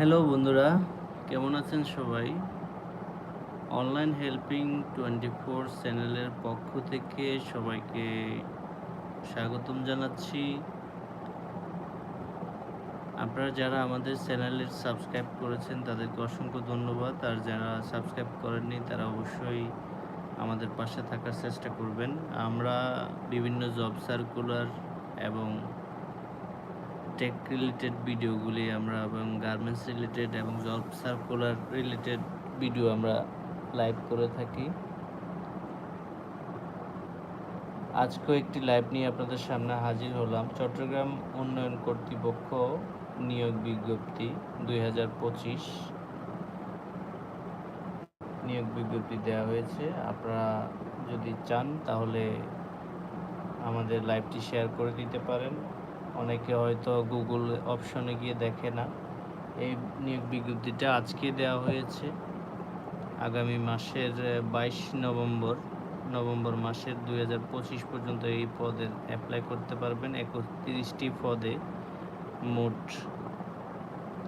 Hello বন্ধুরা। কেমন আছেন সবাই? অনলাইন হেল্পিং টোয়েন্টি ফোর চ্যানেলের পক্ষ থেকে সবাইকে স্বাগতম জানাচ্ছি। আপনারা যারা আমাদের চ্যানেলের সাবস্ক্রাইব করেছেন, তাদেরকে অসংখ্য ধন্যবাদ। আর যারা সাবস্ক্রাইব করেননি, তারা অবশ্যই আমাদের পাশে থাকার চেষ্টা করবেন। আমরা বিভিন্ন জব সার্কুলার এবং টেক রিলেটেড ভিডিওগুলি আমরা এবং গার্মেন্টস রিলেটেড এবং জব সার্কুলার রিলেটেড ভিডিও আমরা লাইভ করে থাকি। আজকেও একটি লাইভ নিয়ে আপনাদের সামনে হাজির হলাম। চট্টগ্রাম উন্নয়ন কর্তৃপক্ষ নিয়োগ বিজ্ঞপ্তি দুই হাজার পঁচিশ। নিয়োগ বিজ্ঞপ্তি দেওয়া হয়েছে। আপনারা যদি চান তাহলে আমাদের লাইভটি শেয়ার করে দিতে পারেন। অনেকে হয়তো গুগল অপশনে গিয়ে দেখে না। এই নিয়োগ বিজ্ঞপ্তিটা আজকে দেওয়া হয়েছে। আগামী মাসের বাইশ নভেম্বর নভেম্বর মাসের দু হাজার পঁচিশ পর্যন্ত এই পদে অ্যাপ্লাই করতে পারবেন একত্রিশটি পদে। মোট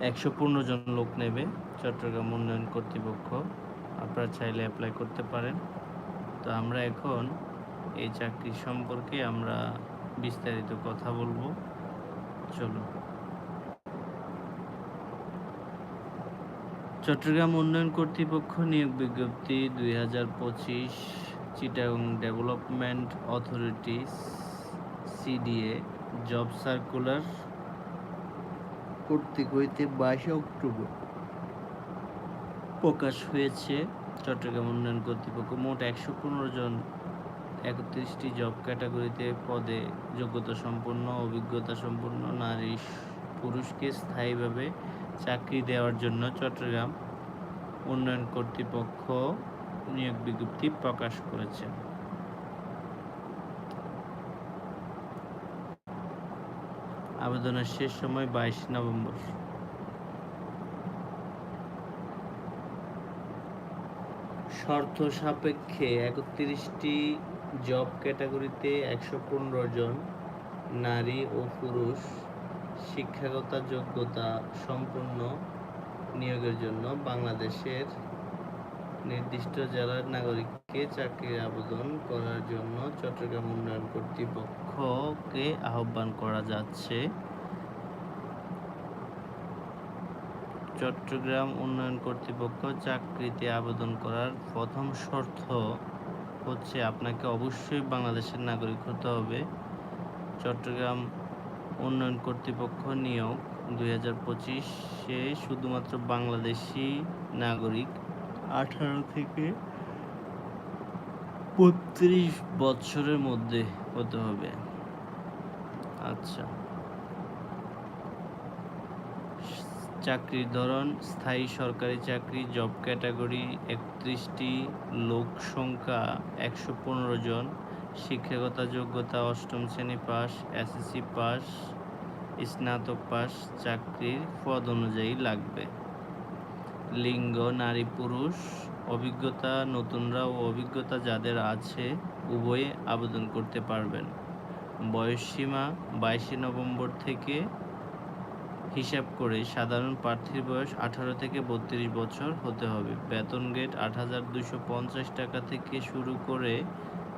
একশো পনেরো জন লোক নেবে চট্টগ্রাম উন্নয়ন কর্তৃপক্ষ। আপনারা চাইলে অ্যাপ্লাই করতে পারেন। তো আমরা এখন এই চাকরি সম্পর্কে আমরা বিস্তারিত কথা বলব। চলো। চট্টগ্রাম উন্নয়ন কর্তৃপক্ষ নিয়োগ বিজ্ঞপ্তি দুই হাজার পঁচিশ Chittagong development authority CDA job circular কর্তৃক হইতে বাইশে অক্টোবর প্রকাশ হয়েছে। চট্টগ্রাম উন্নয়ন কর্তৃপক্ষ মোট একশো পনেরো জন একত্রিশটি জব ক্যাটাগরিতে পদে যোগ্যতা সম্পন্ন, অভিজ্ঞতা সম্পন্ন নারী পুরুষকে স্থায়ীভাবে চাকরি দেওয়ার জন্য চট্টগ্রাম উন্নয়ন কর্তৃপক্ষ নিয়োগ বিজ্ঞপ্তি প্রকাশ করেছে। আবেদনের শেষ সময় বাইশ নভেম্বর। শর্ত সাপেক্ষে একত্রিশটি জব ক্যাটাগরিতে একশো পনেরো জন নারী ও পুরুষ শিক্ষাগত যোগ্যতা সম্পন্ন নিয়োগের জন্য বাংলাদেশের নির্দিষ্ট জেলার নাগরিককে চাকরির আবেদন করার জন্য চট্টগ্রাম উন্নয়ন কর্তৃপক্ষকে আহ্বান করা যাচ্ছে। চট্টগ্রাম উন্নয়ন কর্তৃপক্ষ চাকরিতে আবেদন করার প্রথম শর্ত হচ্ছে আপনাকে অবশ্যই বাংলাদেশের নাগরিক হতে হবে। চট্টগ্রাম উন্নয়ন কর্তৃপক্ষ নিয়োগ দুই হাজার পঁচিশে শুধুমাত্র বাংলাদেশি নাগরিক আঠারো থেকে বত্রিশ বছরের মধ্যে হতে হবে। আচ্ছা। চাকরির ধরন, স্থায়ী সরকারি চাকরি জব ক্যাটাগরি একত্রিশটি, লোক সংখ্যা একশো পনেরো জন, শিক্ষাগত যোগ্যতা অষ্টম শ্রেণি পাস এসএসসি পাস, স্নাতক পাস, চাকরির পদ অনুযায়ী লাগবে। লিঙ্গ, নারী, পুরুষ, অভিজ্ঞতা, নতুনরা ও অভিজ্ঞতা যাদের আছে উভয়ে আবেদন করতে পারবেন। বয়সসীমা বাইশে নভেম্বর থেকে হিসাব করে সাধারণ প্রার্থীর বয়স আঠারো থেকে বত্রিশ বছর হতে হবে। বেতন গেট আট হাজার দুশো পঞ্চাশ টাকা থেকে শুরু করে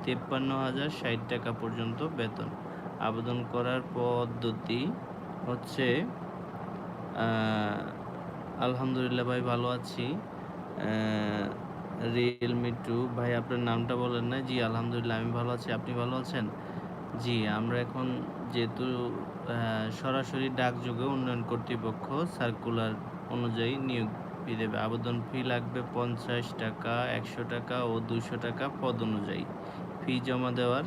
তেপ্পান্ন হাজার ষাট টাকা পর্যন্ত বেতন। আবেদন করার পদ্ধতি হচ্ছে আলহামদুলিল্লাহ ভাই ভালো আছি। রিয়েলমি টু ভাই, আপনার নামটা বলেন না। জি, আলহামদুলিল্লাহ, আমি ভালো আছি। আপনি ভালো আছেন? জি, আমরা এখন যেহেতু সরাসরি ডাকযোগে উন্নয়ন কর্তৃপক্ষ সার্কুলার অনুযায়ী নিয়োগ দেবে। আবেদন ফি লাগবে পঞ্চাশ টাকা, একশো টাকা ও দুশো টাকা পদ অনুযায়ী। ফি জমা দেওয়ার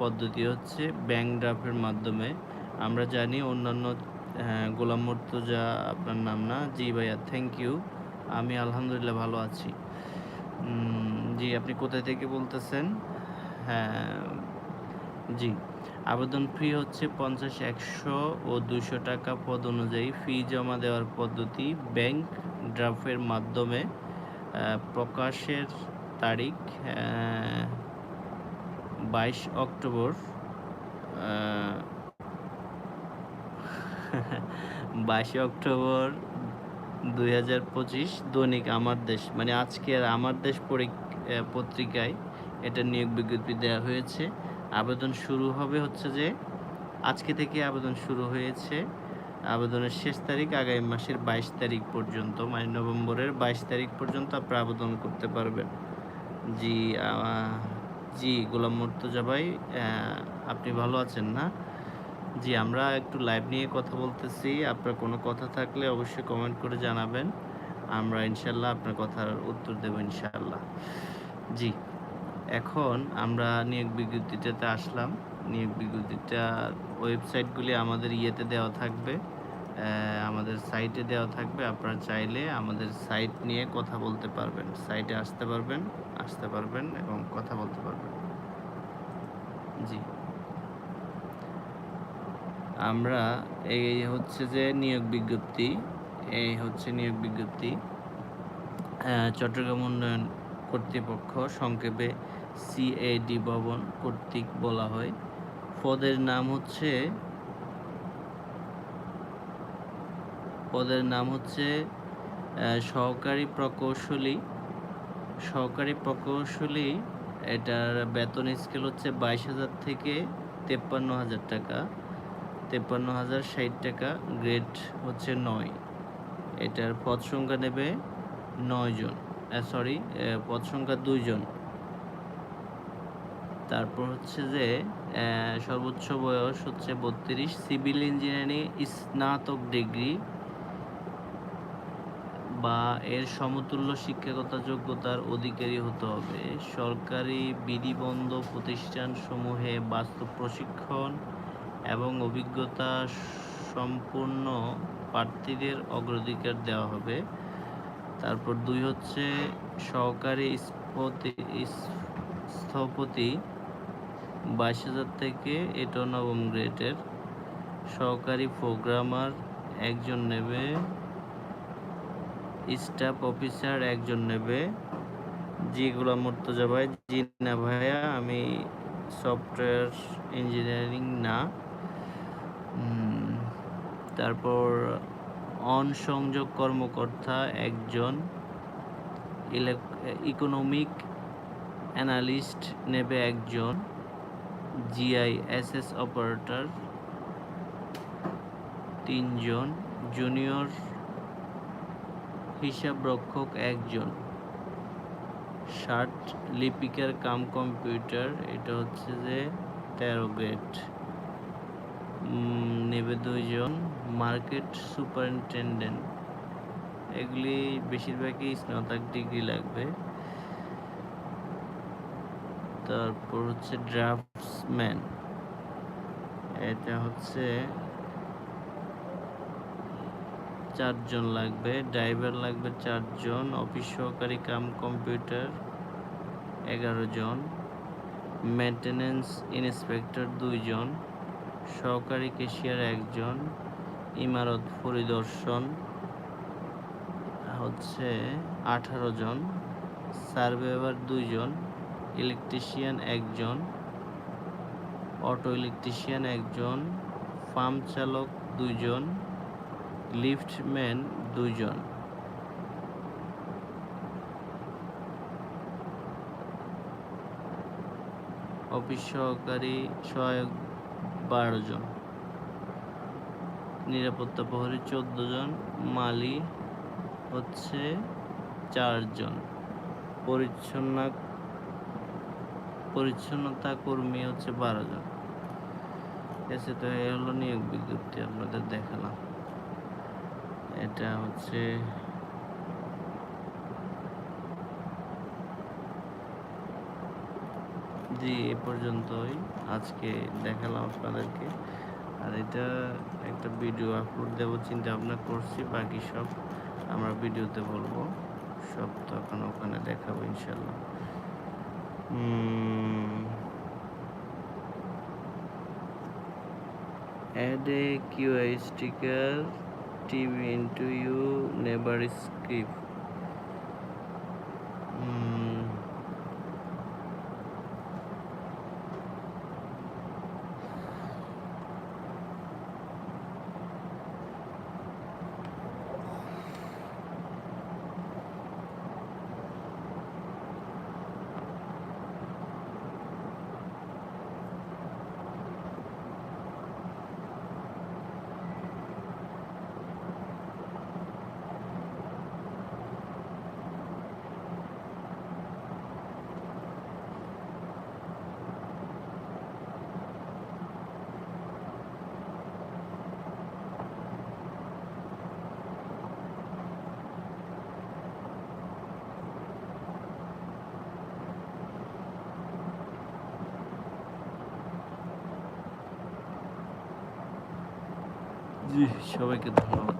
পদ্ধতি হচ্ছে ব্যাংক ড্রাফটের মাধ্যমে। আমরা জানি অন্যান্য গোলাম মুর্তজা আপনার নাম না? জি ভাইয়া থ্যাংক ইউ আমি আলহামদুলিল্লাহ ভালো আছি। জি, আপনি কোথায় থেকে বলতেছেন? হ্যাঁ জি। আবেদন ফি হচ্ছে পঞ্চাশ, একশো ও দুশো টাকা পদ অনুযায়ী ফি জমা দেওয়ার পদ্ধতি ব্যাংক ড্রাফটের মাধ্যমে প্রকাশের তারিখ বাইশ অক্টোবর বাইশে অক্টোবর দুই হাজার পঁচিশ দৈনিক আমার দেশ মানে আজকের আমার দেশ পত্রিকায় এটা নিয়োগ বিজ্ঞপ্তি দেওয়া হয়েছে। আবেদন শুরু হবে হচ্ছে যে আজকে থেকে আবেদন শুরু হয়েছে। আবেদনের শেষ তারিখ আগামী মাসের বাইশ তারিখ পর্যন্ত মানে নভেম্বরের বাইশ তারিখ পর্যন্ত আপনারা আবেদন করতে পারবেন। জি জি, গোলাম মুর্তজা ভাই আপনি ভালো আছেন না? জি, আমরা একটু লাইভ নিয়ে কথা বলতেছি। আপনার কোনো কথা থাকলে অবশ্যই কমেন্ট করে জানাবেন। আমরা ইনশাল্লাহ আপনার কথার উত্তর দেব ইনশাল্লাহ। জি। এখন আমরা নিয়োগ বিজ্ঞপ্তিটাতে আসলাম। নিয়োগ বিজ্ঞপ্তিটা ওয়েবসাইটগুলি আমাদের ইয়েতে দেওয়া থাকবে আমাদের সাইটে দেওয়া থাকবে। আপনারা চাইলে আমাদের সাইট নিয়ে কথা বলতে পারবেন। সাইটে আসতে পারবেন আসতে পারবেন এবং কথা বলতে পারবেন। জি। আমরা এই হচ্ছে যে নিয়োগ বিজ্ঞপ্তি, এই হচ্ছে নিয়োগ বিজ্ঞপ্তি চট্টগ্রাম উন্নয়ন কর্তৃপক্ষ সংক্ষেপে সিএডি ভবন কর্তৃক বলা হয়। পদের নাম হচ্ছে পদের নাম হচ্ছে সহকারী প্রকৌশলী। সহকারী প্রকৌশলী, এটার বেতন স্কেল হচ্ছে বাইশ হাজার থেকে তেপ্পান্ন হাজার টাকা। তেপ্পান্ন হাজার ষাট টাকা গ্রেড হচ্ছে নয়। এটার পদ সংখ্যা নেবে নয় জন সরি পদ সংখ্যা দুইজন তারপর হচ্ছে যে সর্বোচ্চ বয়স হচ্ছে বত্রিশ, সিভিল ইঞ্জিনিয়ারিং স্নাতক ডিগ্রি বা এর সমতুল্য শিক্ষাগত যোগ্যতার অধিকারী হতে হবে। সরকারি বিধিবন্ধ প্রতিষ্ঠানসমূহে বাস্তব প্রশিক্ষণ এবং অভিজ্ঞতা সম্পূর্ণ প্রার্থীদের অগ্রাধিকার দেওয়া হবে। তারপর দুই হচ্ছে সহকারী স্থপতি বাইশ হাজার থেকে এটা নবম গ্রেডের সহকারী প্রোগ্রামার, একজন নেবে, স্টাফ অফিসার একজন নেবে। জি গোলাম মুর্তজা ভাই জি না ভাইয়া, আমি সফটওয়্যার ইঞ্জিনিয়ারিং না। তারপর অন সংযোগ কর্মকর্তা একজন ইকোনমিক অ্যানালিস্ট নেবে একজন। জিআই এসএস অপারেটর তিনজন, জুনিয়র হিসাবরক্ষক একজন। ষাট লিপিকার কাম কম্পিউটার, এটা হচ্ছে যে তেরো গ্রেড। নেবে দুইজন, মার্কেট সুপারিনটেন্ডেন্ট। এগুলি বেশিরভাগই স্নাতক ডিগ্রি লাগবে। তারপর হচ্ছে ড্রাফটসম্যান। এটা হচ্ছে চারজন লাগবে, ড্রাইভার লাগবে চারজন, অফিস সহকারী কাম কম্পিউটার এগারো জন মেনটেনেন্স ইন্সপেক্টর দুইজন, সহকারী কেশিয়ার একজন, ইমারত পরিদর্শন হচ্ছে আঠারো জন সার্ভেয়ার দুইজন ইলেকট্রিশিয়ান একজন অটো ইলেকট্রিশিয়ান একজন পাম্প চালক দুইজন লিফটম্যান দুইজন। অফিস সহকারী সহায়ক বারো জন। নিরাপত্তা প্রহরী চোদ্দ জন। মালি হচ্ছে চারজন পরিচ্ছন্ন পরিচ্ছন্নতা কর্মী হচ্ছে বারো জন। এসে তো এই হলো নিয়োগ বিজ্ঞপ্তি, আপনাদের দেখালাম। এটা হচ্ছে জি, এ পর্যন্তই। আজকে দেখালাম আপনাদেরকে। আর এটা একটা ভিডিও আপলোড দেব, চিন্তা ভাবনা করছি, বাকি সব আমরা ভিডিওতে বলব। সব তখন ওখানে দেখাবো ইনশাল্লাহ add a QI sticker TV into you neighbor script mm. সবাইকে ধন্যবাদ।